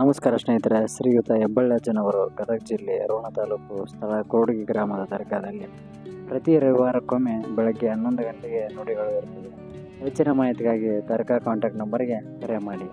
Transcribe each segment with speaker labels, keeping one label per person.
Speaker 1: ನಮಸ್ಕಾರ ಸ್ನೇಹಿತರೆ, ಶ್ರೀಯುತ ಹೆಬ್ಬಳ್ಳಜ್ಜನವರು, ಗದಗ ಜಿಲ್ಲೆ ರೋಣ ತಾಲೂಕು ಸ್ಥಳ ಕೋಡಗಿ ಗ್ರಾಮದ ದರ್ಗಾದಲ್ಲಿ ಪ್ರತಿ ರವಿವಾರಕ್ಕೊಮ್ಮೆ ಬೆಳಗ್ಗೆ ಹನ್ನೊಂದು ಗಂಟೆಗೆ ನುಡಿಗಳು ಇರುತ್ತದೆ ಹೆಚ್ಚಿನ ಮಾಹಿತಿಗಾಗಿ ದರ್ಗಾ ಕಾಂಟ್ಯಾಕ್ಟ್ ನಂಬರ್ಗೆ ಕರೆ ಮಾಡಿ.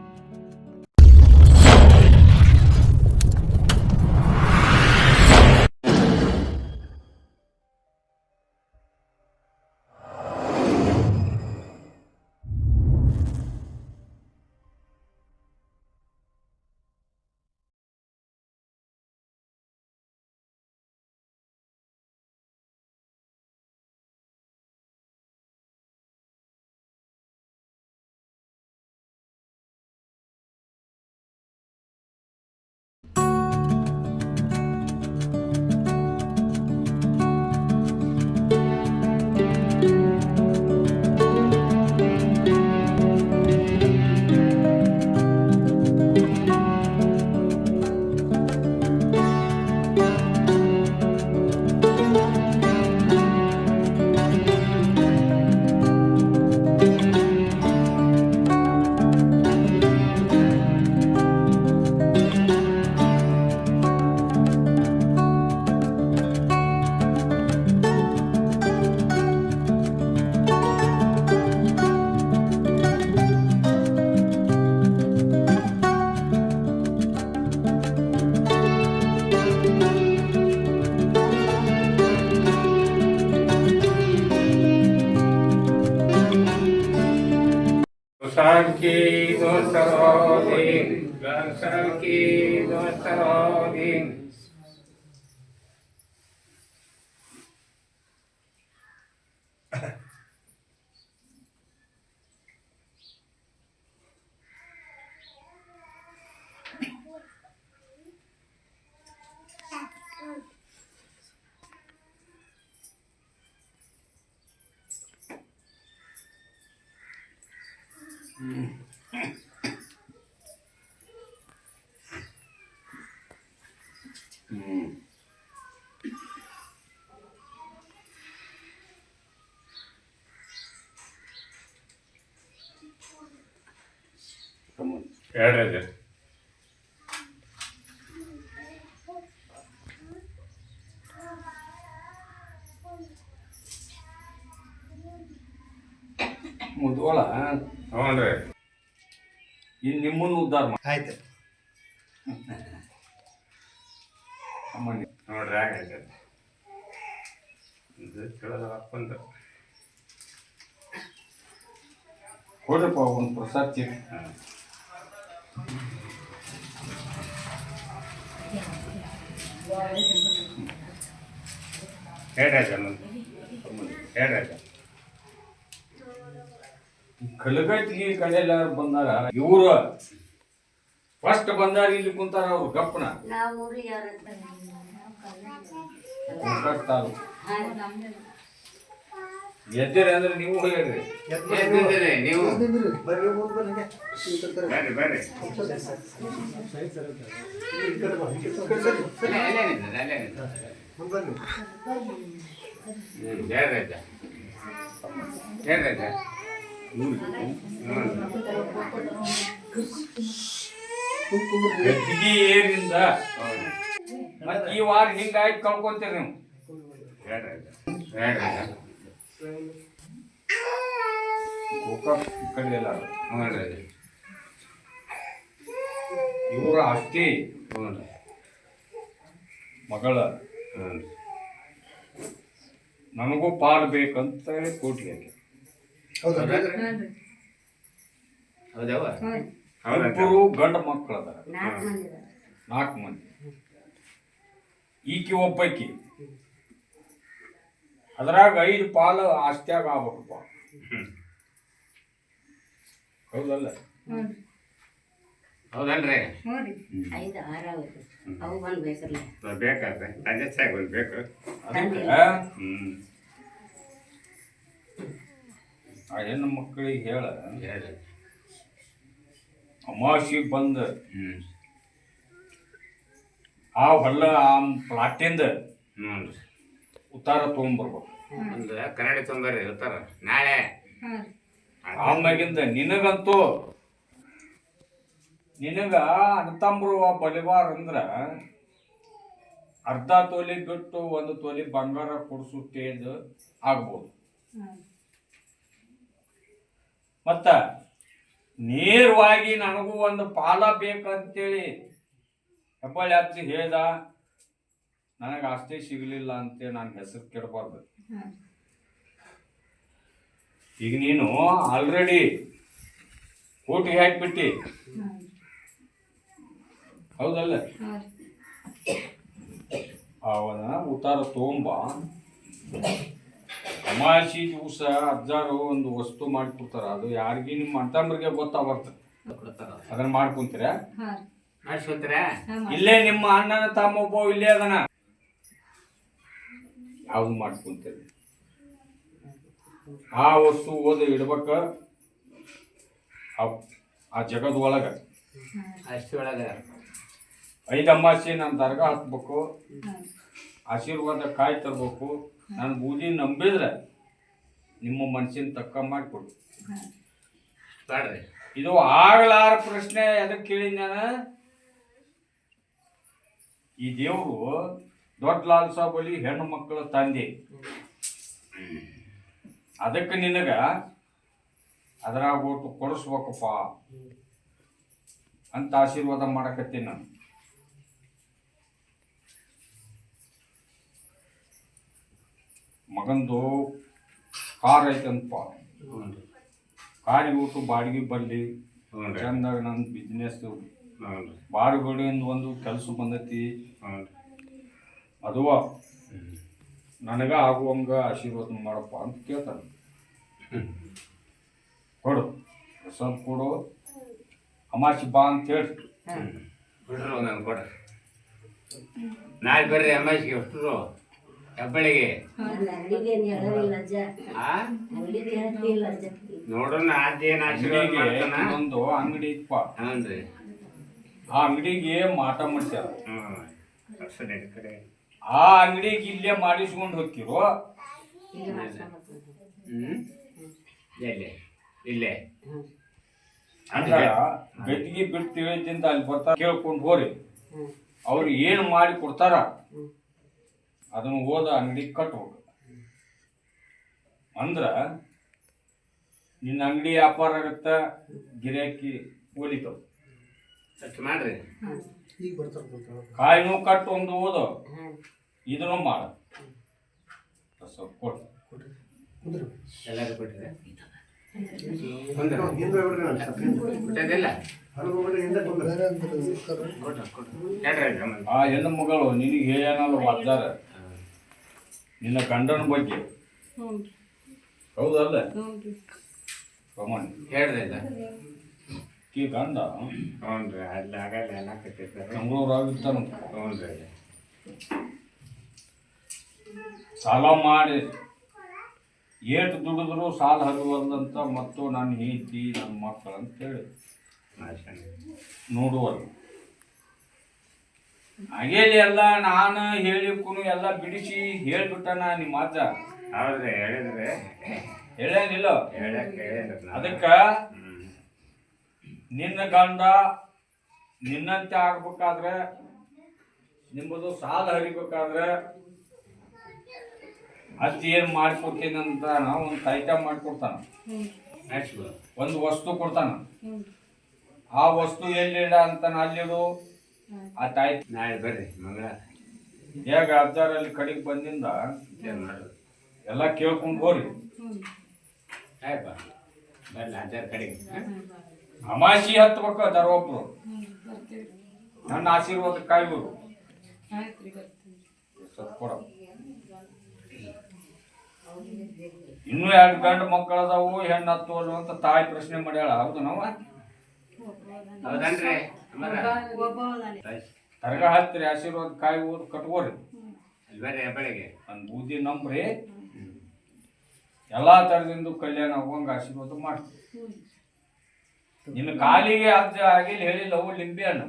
Speaker 2: being ಹೇಳ್ರಿ
Speaker 3: ಮುದ್ವಾಳ?
Speaker 2: ಹ್ಞೂ ರೀ.
Speaker 3: ಇನ್ ನಿಮ್ಮನ್ನು ಉದ್ದಾರ ಮಾಡಿ.
Speaker 4: ಆಯ್ತು
Speaker 2: ನೋಡ್ರಿ ಆಗೈತೆ ಇದು ತಿಳಿದ ಹಾಕೊಂಡು
Speaker 3: ಕೊಡ್ರಪ್ಪ ಒಂದು ಪ್ರಸಾದ್ ಚೀಟಿ
Speaker 2: ಹೇಳ್ರಾಜ ಹೇಳ್ರಾಜ
Speaker 3: ಕಲಗಟ್ಟಿಗೆ ಕಡೆಲ್ಲ ಬಂದಾಗ ಇವ್ರು ಫಸ್ಟ್ ಬಂದಾರ ಇಲ್ಲಿ ಕುಂತಾರ ಅವ್ರು ಗಪ್ಪನ. ಎದ್ದೇರಿ ಅಂದ್ರೆ ನೀವು ಹೇಳ್ರಿ
Speaker 2: ಎದ್ದಿದ್ದೀರಿ ನೀವು.
Speaker 4: ಬರ್ರಿ ಬರ್ರಿ. ಈ ಕಡೆ
Speaker 3: ಗದ್ದಿಗೆ ಏರಿಂದ ಮತ್ ಈ ವಾರ ಹಿಂಗಾಯ್ತು ಕಳ್ಕೊಂತೀರಿ ನೀವು.
Speaker 2: ಹೇಳ್ರಾಜ ಹೇಳ್ರಾಜ
Speaker 3: ಗೋಕಾಕ್ ಕಡೆ ಎಲ್ಲ
Speaker 2: ಹ್ಞೂ ರಾಜ
Speaker 3: ಇವರ ಅಷ್ಟೇ.
Speaker 2: ಹ್ಞೂ ರೀ
Speaker 3: ಮಗಳ.
Speaker 2: ಹ್ಞೂ ರೀ
Speaker 3: ನನಗೂ ಪಾಲ್ ಬೇಕಂತ ಹೇಳಿ ಕೋಟಿ ಹಾಕಿ.
Speaker 4: ಹೌದಾ?
Speaker 3: ಇಬ್ಬರು ಗಂಡ ಮಕ್ಕಳು ಅದಾರ.
Speaker 5: ನಾಲ್ಕು ಮಂದಿ ಇದಾರೆ.
Speaker 3: ನಾಲ್ಕು ಮಂದಿ. ಈಕಿ ಒಬ್ಬಾಕಿ. ಅದ್ರಾಗ ಐದು ಪಾಲು ಆಸ್ತಿಯಾಗ ಆಗ್ಬೇಕಪ್ಪ. ಹೌದಲ್ಲ?
Speaker 2: ಹೌದಲ್ರಿ?
Speaker 5: ಐದು ಆರು ಆಗುತ್ತೆ ಅವು ಬಂದು ಬೇಕಲ್ಲ.
Speaker 2: ಬೇಕಾದ್ರೆ. ಬೇಕು.
Speaker 3: ಅದಕ್ಕೆ? ಆ ಹೆಣ್ಣು ಮಕ್ಕಳಿಗೆ ಹೇಳ.
Speaker 2: ಹೇಳ್ರಿ.
Speaker 3: ಅಮಾವಾಸ್ಯೆ ಬಂದ. ಆ ಹೊಲ ಆ ಪ್ಲಾಟಿಂದ
Speaker 2: ಹ್ಞೂ
Speaker 3: ಉತ್ತಾರ ತೊಗೊಂಬರ್ಬೇಕು.
Speaker 2: ಒಂದು ಕನ್ನಡಿ ತೊಂದರೆ ಇರ್ತಾರ ನಾಳೆ.
Speaker 3: ಆಮ್ಯಾಗಿಂದ ನಿನಗಂತೂ ನಿನಗ ಅಣ್ಣತಂಬ್ರು ಬಲಿವಾರ ಅಂದ್ರ ಅರ್ಧ ತೊಲಿ ಬಿಟ್ಟು ಒಂದು ತೊಲಿ ಬಂಗಾರ ಕೊಡಿಸು ಸ್ಟೇಜ್ ಆಗ್ಬೋದು ಮತ್ತ ನೇರವಾಗಿ ನನಗೂ ಒಂದು ಪಾಲ ಬೇಕಂತೇಳಿ ಹೆಬ್ಬಳ್ಳಿ ಅಜ್ಜಿ ಹೇಳ್ದ ನನಗೆ ಅಷ್ಟೇ ಸಿಗಲಿಲ್ಲ ಅಂತೇಳಿ ನನ್ನ ಹೆಸರು ಕೆಡಬಾರ್ದು. ಈಗ ನೀನು ಆಲ್ರೆಡಿ ಕೋಟಿಗೆ ಹಾಕ್ಬಿಟ್ಟಿ. ಹೌದಲ್ಲ? ಅವನ ಉತ್ತಾರ ತಗೊಂಬ. ಅಮಾಸಿ ದಿವಸ ಅಜ್ಜಾರು ಒಂದು ವಸ್ತು ಮಾಡ್ಕೊಡ್ತಾರ. ಅದು ಯಾರಿಗೆ ನಿಮ್ಮ ಅಣ್ಣತಮ್ಮರಿಗೆ ಗೊತ್ತಾಗತ್ತ ಅದನ್ನ ಮಾಡ್ಕೊಂತೀರ?
Speaker 2: ಮಾಡಿಸ್ಕೊತೀರ?
Speaker 3: ಇಲ್ಲೇ ನಿಮ್ಮ ಅಣ್ಣನ ತಮ್ಮ ಒಬ್ಬ ಇಲ್ಲೇ ಅದನ. ಯಾವ್ದು ಮಾಡ್ಕೊಂತೀರಿ? ಆ ವಸ್ತು ಓದ ಇಡ್ಬೇಕ. ಆ- ಆ ಜಗದ ಒಳಗ.
Speaker 2: ಅಷ್ಟು ಒಳಗೆ.
Speaker 3: ಐದು ಅಮಾಸಿ ನಾನು ದರ್ಗಾ ಹಾಕ್ಬೇಕು ಆಶೀರ್ವಾದ ಕಾಯಿ ತರ್ಬೇಕು. ನಾನು ಬೂದಿ ನಂಬಿದ್ರೆ ನಿಮ್ಮ ಮನಸ್ಸಿನ ತಕ್ಕ ಮಾಡಿಕೊಡು.
Speaker 2: ಬೇಡ್ರಿ
Speaker 3: ಇದು ಆಗಲಾರ ಪ್ರಶ್ನೆ ಅದಕ್ಕೆ ಕೇಳಿ ನಾನು? ಈ ದೇವರು ದೊಡ್ಡ ಲಾಲ್ ಸಾಬ್ ಅಲ್ಲಿ ಹೆಣ್ಣು ಮಕ್ಕಳ ತಂದೆ. ಅದಕ್ಕೆ ನಿನಗ ಅದ್ರಾಗ ಒಟ್ಟು ಕೊಡಿಸ್ಬೇಕಪ್ಪ. ಅಂತ ಆಶೀರ್ವಾದ ಮಾಡಕತ್ತೀನಿ ನಾನು. ಮಗಂದು ಕಾರ್ ಐತಂತಪ್ಪ. ಕಾರಿಗೆ ಊಟ ಬಾಡಿಗೆ ಬರಲಿ. ಚಂದಾಗ ನನ್ನ ಬಿಸ್ನೆಸ್ ಬಾಡಿಗಳಿಂದ ಒಂದು ಕೆಲಸ ಬಂದೈತಿ. ಅದುವ ನನಗ ಆಗುವಂಗ ಆಶೀರ್ವಾದ ಮಾಡಪ್ಪ ಅಂತ ಕೇಳ್ತಾನೆ. ಕೊಡು ಸ್ವಲ್ಪ ಕೊಡು. ಅಮಾಸಿ ಬಾ ಅಂತ ಹೇಳಿ.
Speaker 2: ಬಿಡ್ರಿ ಒಂದೊಂದು ಕೊಡ್ರಿ. ನಾಳೆ ಬರ್ರಿ ಅಮಾಸಿಗೆ ಅಷ್ಟು ಹೆಬ್ಬಳಿಗೆ? ನೋಡೋಣ ಅದೇನು ಆಶೀರ್ವಾದ
Speaker 3: ಅಂಗಡಿಗೆ
Speaker 2: ಮಾಡ್ತಾನ?
Speaker 3: ಇನ್ನೊಂದು ಅಂಗಡಿ ಇಪ್ಪ
Speaker 2: ಹ್ಞೂ
Speaker 3: ಆ ಅಂಗಡಿಗೆ ಮಾಟ ಮಾಡ್ಸ್ಯಾರ.
Speaker 2: ಹ್ಞೂ ಸರಿ ಕಡೆ.
Speaker 3: ಆ ಅಂಗಡಿಗೆ ಇಲ್ಲೇ ಮಾಡಿಸ್ಕೊಂಡು ಹೋಗಿರೋ
Speaker 5: ಬೆಟ್ಟಿಗೆ ಬಿಡ್ತೀವಿ
Speaker 2: ಅಂತ ಎಲ್ಲೇ ಇಲ್ಲೇ
Speaker 3: ಅಂದ್ರೆ ಗಟ್ಟಿಗೆ ಬಿಟ್ಟು ತಿಳಿದಿಂದ ಅಲ್ಲಿ ಬರ್ತಾರ ಕೇಳ್ಕೊಂಡು ಹೋರಿ. ಅವ್ರು ಏನು ಮಾಡಿ ಕೊಡ್ತಾರ. ಅದನ್ನ ಓದ ಅಂಗಡಿ ಕಟ್ಬೇಕು ಅಂದ್ರ ನಿನ್ನ ಅಂಗಡಿ ವ್ಯಾಪಾರ ಆಗತ್ತ ಗಿರಾಕಿ ಒಲಿತಾವ.
Speaker 2: ಅಷ್ಟು ಮಾಡ್ರಿ.
Speaker 4: ಈಗ ಬರ್ತಾರೆ ಬರ್ತಾರೆ
Speaker 3: ಕಾಯಿನೂ ಕಟ್ಟು ಒಂದು ಓದು. ಇದನ್ನು ಮಾಡ. ಕೊಟ್ಟು
Speaker 2: ಎಲ್ಲರೂ ಕೊಟ್ಟಿದೆ
Speaker 3: ಆ ಹೆಣ್ಣು ಮಗಳು ನಿನಗೆ ಹೇಳ್ಯಾನಲ್ಲ ವಾದ್ದಾರ ನಿನ್ನ ಗಂಡನ ಬಗ್ಗೆ. ಹೌದಲ್ಲ? ಕಮನ್
Speaker 2: ಹೇಳ್ರಿ ಇಲ್ಲ.
Speaker 3: ಈ ಗಂಡ?
Speaker 2: ಹ್ಞೂ ರೀ ಅಲ್ಲಿ ಆಗಲ್ಲ ಎಲ್ಲ ಕಟ್ಟಿರ್ತಾರೆ.
Speaker 3: ಬೆಂಗಳೂರಾಗಿರ್ತಾನ
Speaker 2: ಹ್ಞೂ ರೀ
Speaker 3: ಸಾಲ ಮಾಡಿ. ಏಟು ದುಡಿದ್ರು ಸಾಲ ಹರಿವಲ್ದಂತ ಮತ್ತು ನನ್ನ ಹೆಂಡತಿ ನನ್ನ ಮಕ್ಕಳು ಅಂತೇಳಿ ನೋಡುವಲ್ಲ. ಹಾಗೇಲಿ ಎಲ್ಲ ನಾನು ಹೇಳಿಕ್ಕೂ ಎಲ್ಲ ಬಿಡಿಸಿ ಹೇಳ್ಬಿಟ್ಟನ ನಿಮ್ಮ ಅಜ್ಜ.
Speaker 2: ಹೌದ್ರಿ ಹೇಳಿದ್ರೆ.
Speaker 3: ಹೇಳೇನಿಲ್ಲ. ಅದಕ್ಕೆ ನಿನ್ನ ಗಂಡ ನಿನ್ನಂತೆ ಆಗ್ಬೇಕಾದ್ರೆ ನಿಮ್ಮದು ಸಾಲ ಹರಿಬೇಕಾದ್ರೆ ಅತ್ತಿ ಏನ್ ಮಾಡ್ಕೊಡ್ತೀನಿ ಅಂತ ನಾವು ಒಂದು ಐಟಮ್ ಮಾಡ್ಕೊಡ್ತಾನ. ಒಂದು ವಸ್ತು ಕೊಡ್ತಾನ. ಆ ವಸ್ತು ಎಲ್ಲಿಡ ಅಂತ ಅಲ್ಲಿಡು. ಆ ತಾಯಿ
Speaker 2: ನಾಳೆ ಬರ್ರಿ ಮಂಗಳ
Speaker 3: ಹೇಗ ಅಜ್ಜಾರಲ್ಲಿ ಕಡೆಗೆ ಬಂದಿಂದ ಎಲ್ಲ ಕೇಳ್ಕೊಂಡು ಹೋರಿ
Speaker 2: ಆಯ್ತು? ಬರ್ಲಿ ಅಜ್ಜಾರ ಕಡೆಗೆ.
Speaker 3: ಅಮಾಸಿ ಹತ್ಬೇಕು ಹತ್ಬೇಕ ಒಬ್ರು. ನನ್ನ ಆಶೀರ್ವಾದ ಕಾಯ್ಬೋದು. ಇನ್ನೂ ಎರಡು ಗಂಡು ಮಕ್ಕಳು ಅದಾವು ಹೆಣ್ಣು ಹತ್ತು ಅಂತ ತಾಯಿ ಪ್ರಶ್ನೆ ಮಾಡ್ಯಾಳ. ಹೌದು ನಾವ?
Speaker 2: ಹೌದನ್ರಿ?
Speaker 3: ತರಗ ಹತ್ತಿರಿ ಆಶೀರ್ವಾದ ಕಾಯಿ ಓದ್ ಕಟ್ಕೋರಿ.
Speaker 2: ಬೇರೆ ಬರ್ರಿ
Speaker 3: ಒಂದು ಬೂದಿ ನಂಬ್ರಿ. ಎಲ್ಲಾ ತರದಿಂದ ಕಲ್ಯಾಣ ಆಗುವಂಗ ಆಶೀರ್ವಾದ ಮಾಡ್ತೀವಿ. ನಿನ್ನ ಕಾಲಿಗೆ ಅಜ್ಜ ಆಗಿಲ್ಲ ಹೇಳಿಲ್ಲ ಅವು ಲಿಂಬೆ ಹಣ್ಣು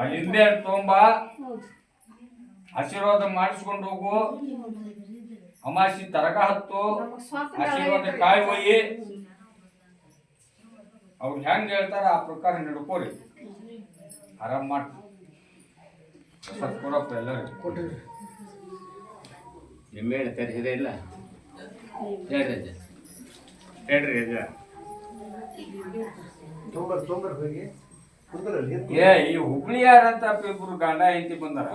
Speaker 3: ಆ ಲಿಂಬೆ ಹಣ್ಣು ತಗೊಂಬ ಆಶೀರ್ವಾದ ಮಾಡಿಸ್ಕೊಂಡು ಹೋಗು. ಅಮಾಸಿ ತರಗ ಹತ್ತು. ಆಶೀರ್ವಾದ ಕಾಯಿ ಒಯ್ಯಿ. ಅವ್ರು ಹೆಂಗೆ ಹೇಳ್ತಾರ ಆ ಪ್ರಕಾರ ನಡ್ಕೋರಿ. ಆರಾಮ್ ಮಾಡಿ. ಸತ್ಕೊಡಪ್ಪ ಕೊಡಪ್ಪ ಎಲ್ಲರಿಗೂ
Speaker 4: ಕೊಟ್ಟಿರಿ
Speaker 2: ನಿಂಬೆಹಣ್ಣು ತರಿಸಿದೆ ಇಲ್ಲ? ಹೇಳ್ರಿ ಅಜ್ಜ. ಹೇಳ್ರಿ ಅಜ್ಜ.
Speaker 3: ಏ ಈ ಹುಬ್ಳಿ ಯಾರಂತ ಇಬ್ರು ಗಂಡ ಹೆಂಡತಿ ಬಂದಾರ?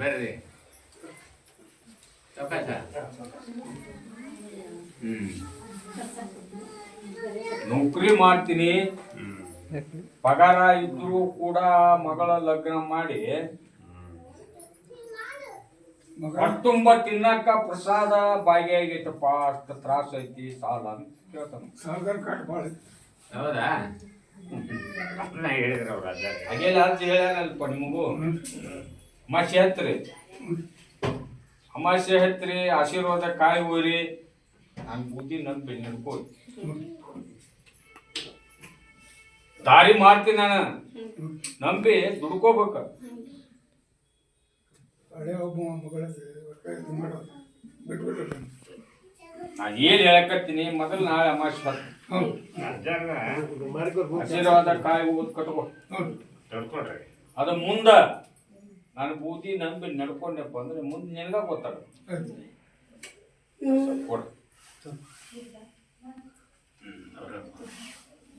Speaker 2: ಬರ್ರಿ. ಹ್ಮ್.
Speaker 3: ನೌಕರಿ ಮಾಡ್ತೀನಿ. ಪಗಾರ ಇದ್ರು ಕೂಡ ಮಗಳ ಲಗ್ನ ಮಾಡಿ ತುಂಬ ತಿನ್ನಕ ಪ್ರಸಾದ ಆಗೈತಪ್ಪ ಅಷ್ಟು ತ್ರಾಸ ಐತಿ ಸಾಲ ಅಂತ ಕೇಳ್ತಾನ.
Speaker 2: ಹೇಳಿದ್ರ
Speaker 3: ಹಾಗೆಲ್ಲ ಅರ್ಜಿ ಹೇಳ್ಯಾನಲ್ಪ ನಿಮಗೂ. ಅಮಾಸೆ ಹತ್ರಿ ಅಮಾಸೆ ಹತ್ರಿ ಆಶೀರ್ವಾದ ಕಾಯಿ ಹೋಯ್ರಿ ನಾನು ಬುದ್ಧಿ ನಂಬಿ ನಡ್ಕೋ ದಾರಿ ಮಾಡ್ತೀನಿ ನಾನು. ನಂಬಿ ದುಡ್ಕೋಬೇಕು.
Speaker 6: ನಾ
Speaker 3: ನಾನು ಏನ್ ಹೇಳಕತ್ತೀನಿ ಮೊದಲು ನಾಳೆ ಅಮಾಸೆ
Speaker 4: ಬರ್ತೀನಿ.
Speaker 3: ಆಶೀರ್ವಾದ ಕಾಯಿ ಊದ್ ಕಟ್ಕೋ. ಅದ ಮುಂದ ನಾನು ಬೂದಿ ನಂಬಿ ನಡ್ಕೊಂಡೆಪ್ಪ ಅಂದ್ರೆ ಮುಂದೆ ನಿನ್ಗ ಗೊತ್ತಾಗ. ಕೊಡು.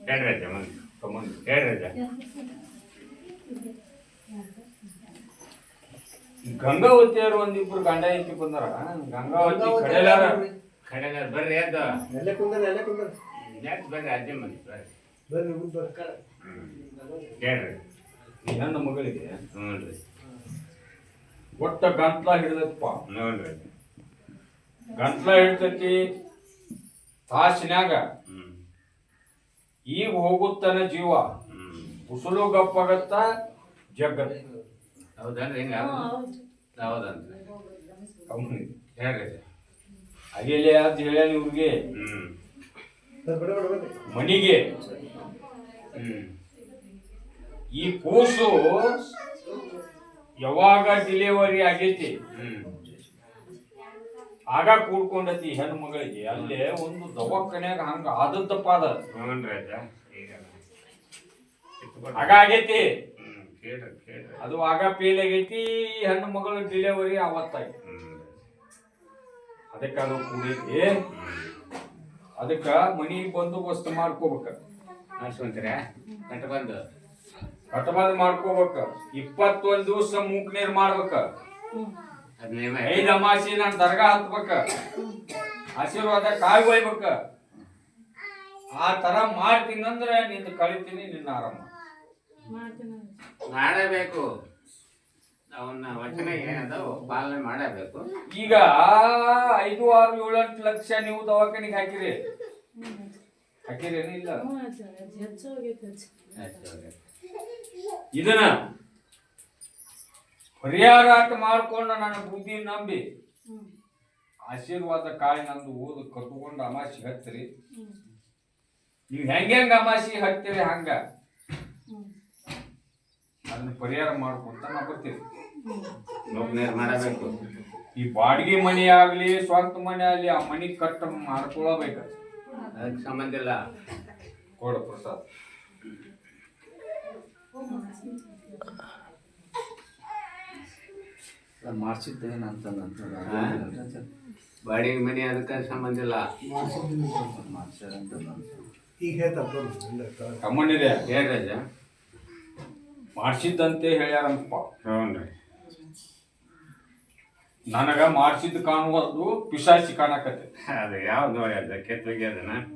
Speaker 2: ಹೇಳ್ರಿ
Speaker 3: ತಗೊಂಡು
Speaker 2: ಹೇಳ್ರಿ
Speaker 3: ಗಂಗಾವತಿಯರು ಒಂದಿಬ್ರು ಗಂಡ ಹೆಂಡತಿ ಬಂದಾರ ಗಂಗಾವತಿ ಕಡೆಲಾರ
Speaker 2: ಕಡೆಲಾರ ಬರ್ರಿ ಎದ್ದು.
Speaker 4: ಎಲ್ಲೇ ಕುಂದ್ರ ಎಲ್ಲೇ ಕುಂದ್ರ.
Speaker 2: ಎದ್ದು ಬರ್ರಿ ಅಜ್ಜ ಮನೆ ಬರ್ರಿ.
Speaker 4: ಬರ್ರಿ ಬರ್ರಿ.
Speaker 2: ಹೇಳ್ರಿ
Speaker 3: ನನ್ನ ಮಗಳಿಗೆ
Speaker 2: ಹ್ಞೂ ರೀ
Speaker 3: ಒಟ್ಟ ಗಂಟ್ಲ ಹಿಡಿದಪ್ಪ.
Speaker 2: ನೋಡ್ರಿ.
Speaker 3: ಗಂಟ್ಲ ಹಿಡ್ತತಿ ತಾಸಿನ್ಯಾಗ.
Speaker 2: ಹ್ಮ್.
Speaker 3: ಈಗ ಹೋಗುತ್ತನ ಜೀವ.
Speaker 2: ಹ್ಮ್
Speaker 3: ಉಸುಳು ಗಪ್ಪಾಗತ್ತ ಜಗ್ಗತ್
Speaker 2: ಹೌದನ್ರಿ ಹಿಂಗ? ಹೌದನ್ರಿ.
Speaker 3: ಕಮ್ಮಿ
Speaker 2: ಹೇಳ್ರಿ. ಅಜ್ಜ
Speaker 3: ಅಂತ ಹೇಳ್ಯಾನ ಇವ್ರಿಗೆ. ಮನಿಗೆ ಈ ಕೂಸು ಯಾವಾಗ ಡಿಲಿವರಿ ಆಗೈತಿ?
Speaker 2: ಹ್ಮ್.
Speaker 3: ಆಗ ಕೂಡ್ಕೊಂಡೈತಿ ಹೆಣ್ಣು ಮಗಳಿಗೆ ಅಲ್ಲೇ ಒಂದು ದವಾಖಾನ್ಯಾಗ ಹಂಗ ಆದದ್ದಪ್ಪ ಅದ. ಆಗ ಆಗೈತಿ ಅದು ಆಗ ಫೇಲ್ ಆಗೈತಿ ಹೆಣ್ಣು ಮಗಳು ಡಿಲೆವರಿ ಅವತ್ತಾಗಿ ಅದಕ್ಕೆ ಅದು ಕೂಡೈತಿ. ಅದಕ್ಕ ಮನಿ ಬಂದೋಬಸ್ತ್ ಮಾಡ್ಕೋಬೇಕ.
Speaker 2: ಅನ್ಸ್ಕೊಂತೀರ? ಕಟ್ಟ ಬಂದು.
Speaker 3: ಕಟಬಂದ್ ಮಾಡ್ಕೋಬೇಕ. ಇಪ್ಪತ್ತೊಂದ್ ದಿವಸ ಮೂಕ್ ನೀರ್ ಮಾಡ್ಬೇಕ. ಐದ್ ಅಮಾಸಿ ನಾನು ದರ್ಗಾ ಹತ್ಬೇಕ. ಆಶೀರ್ವಾದ ಕಾಯಿ ಒಯ್ಬೇಕ. ಆ ತರ ಮಾಡ್ತೀನಂದ್ರೆ ನಿಂದು ಕಳಿತೀನಿ ನಿನ್ನ ಆರಾಮ.
Speaker 2: ಮಾಡಬೇಕು. ಅವನ್ನ ವಚನ ಏನದವು ಪಾಲನೆ ಮಾಡಬೇಕು.
Speaker 3: ಈಗ ಐದು ಆರು ಏಳು ಎಂಟು ಲಕ್ಷ ನೀವು ದವಾಖಾನಿಗೆ ಹಾಕಿರಿ.
Speaker 2: ಹಾಕಿರಿ.
Speaker 3: ಇದನ್ನ ಪರಿಹಾರ ಅಂತ ಮಾಡ್ಕೊಂಡು ನನ್ನ ಬುದ್ಧಿ ನಂಬಿ. ಆಶೀರ್ವಾದ ಕಾಯಿ ನಂದು ಓದು ಕಟ್ಕೊಂಡು ಅಮಾಸಿ ಹತ್ತಿರಿ. ನೀವು ಹೆಂಗ ಹೆಂಗ ಅಮಾಸಿ ಹತ್ತಿರಿ ಹಂಗ? ಅದನ್ನ ಪರಿಹಾರ ಮಾಡ್ಕೊಂತ ನಾ
Speaker 2: ಬರ್ತೀವಿ
Speaker 3: ಈ ಬಾಡಿಗೆ ಮನೆ ಆಗ್ಲಿ ಸ್ವಂತ ಮನೆ ಆಗ್ಲಿ ಆ ಮನಿ ಕಟ್ಟ ಮಾಡ್ಕೊಳ್ಬೇಕ.
Speaker 2: ಅದಕ್ಕೆ ಸಂಬಂಧ ಇಲ್ಲ.
Speaker 3: ಕೊಡ ಪ್ರಸಾದ್.
Speaker 2: ಬಾಡಿಗೆ ಮನೆ ಅದಕ್ಕೆ ಸಂಬಂಧ ಇಲ್ಲ?
Speaker 4: ಈಗ ಹೇಳ್ತಾರೆ.
Speaker 3: ತಮ್ಮನಿದೆ.
Speaker 2: ಹೇಳ್ರಿ ಅಜ್ಜ
Speaker 3: ಮಾಡ್ಸಿದ್ದಂತೆ ಹೇಳ್ಯಾರಂತಪ್ಪ.
Speaker 2: ಹ್ಞೂನ್ರಿ.
Speaker 3: ನನಗ ಮಾಡ್ಸಿದ್ ಕಾಣುವುದು ಪಿಶಾಚಿ ಕಾಣಕತ್ತೆ.
Speaker 2: ಅದು ಯಾವ್ದು ಕೆತ್ತಗೆ ಅದನ್ನ?